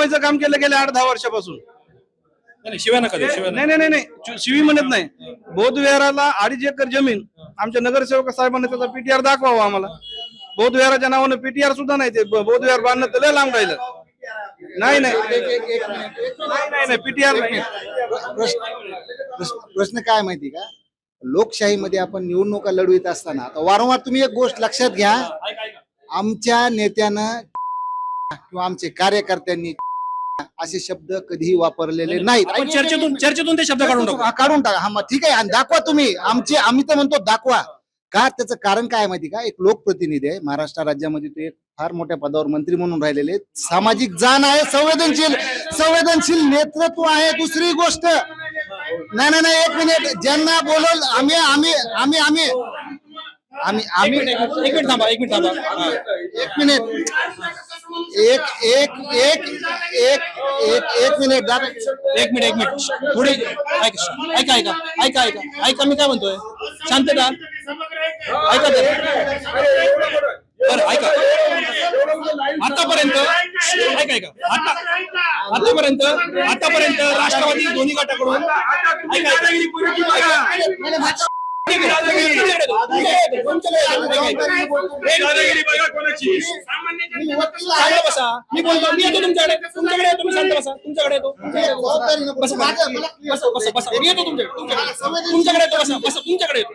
बनवायचं काम केलं गेल्या आठ दहा वर्षापासून. नाही, नाही, शिवाय नका देऊ, शिवाय नाही नाही नाही नाही शिवी म्हणत नाही. बौद्ध विहाराला अडीच एकर जमीन आमच्या नगरसेवक साहेबांनी त्याचा पीटीआर दाखवावा आम्हाला. बौद्ध विहाराच्या नावानं पीटीआर सुद्धा नाही ते ब- बांधणं तर लय लांब राहिलं. नाही नाही. नाही पीटीआर नाही प्रश्न प्रश्न- प्रश्न काय माहिती का? लोकशाहीमध्ये आपण निवडणुका लढवित असताना आता वारंवार तुम्ही एक गोष्ट लक्षात घ्या. आमच्या नेत्यानं किंवा आमचे कार्यकर्त्यांनी असे शब्द कधीही वापरलेले नाहीत. आपण चर्चेतून चर्चेतून ते शब्द काढून टाकू. हा, काढून टाका. हा मग ठीक आहे. आणि दाखवा तुम्ही. आमचे आम्ही तर म्हणतो दाखवा. का त्याचं कारण काय आहे माहिती का? एक लोकप्रतिनिधी आहे. महाराष्ट्र राज्यामध्ये ते एक फार मोठ्या पदावर मंत्री म्हणून राहिलेले आहेत. सामाजिक जाण आहे संवेदनशील संवेदनशील नेतृत्व आहे. दुसरी गोष्ट नाही नाही नाही एक मिनिट. ज्यांना बोलल आम्ही आम्ही आम्ही आम्ही आम्ही एक आम्ही मिनिट एक मिनिट थांबा एक मिनिट थांबा. हा. एक मिनिट. एक एक एक एक एक एक मिनिट दादा. एक मिनिट एक मिनिट थोडी ऐका ऐका ऐका ऐका ऐका. ऐका मी काय म्हणतोय? शांतता. ऐका तर बरं ऐका. आतापर्यंत ऐका ऐका. आता आतापर्यंत आतापर्यंत राष्ट्रवादी दोन्ही गटाकडून ऐका ऐका. तुमच्याकडे शांत बसा मी बोलतो मी येतो तुमच्याकडे. तुमच्याकडे येतो मी शांत बसा. तुमच्याकडे येतो. बसा बसा. बसा बसा. बसा मी येतो तुमच्याकडे. तुमच्याकडे. तुमच्याकडे येतो बसा. बसा. तुमच्याकडे येतो.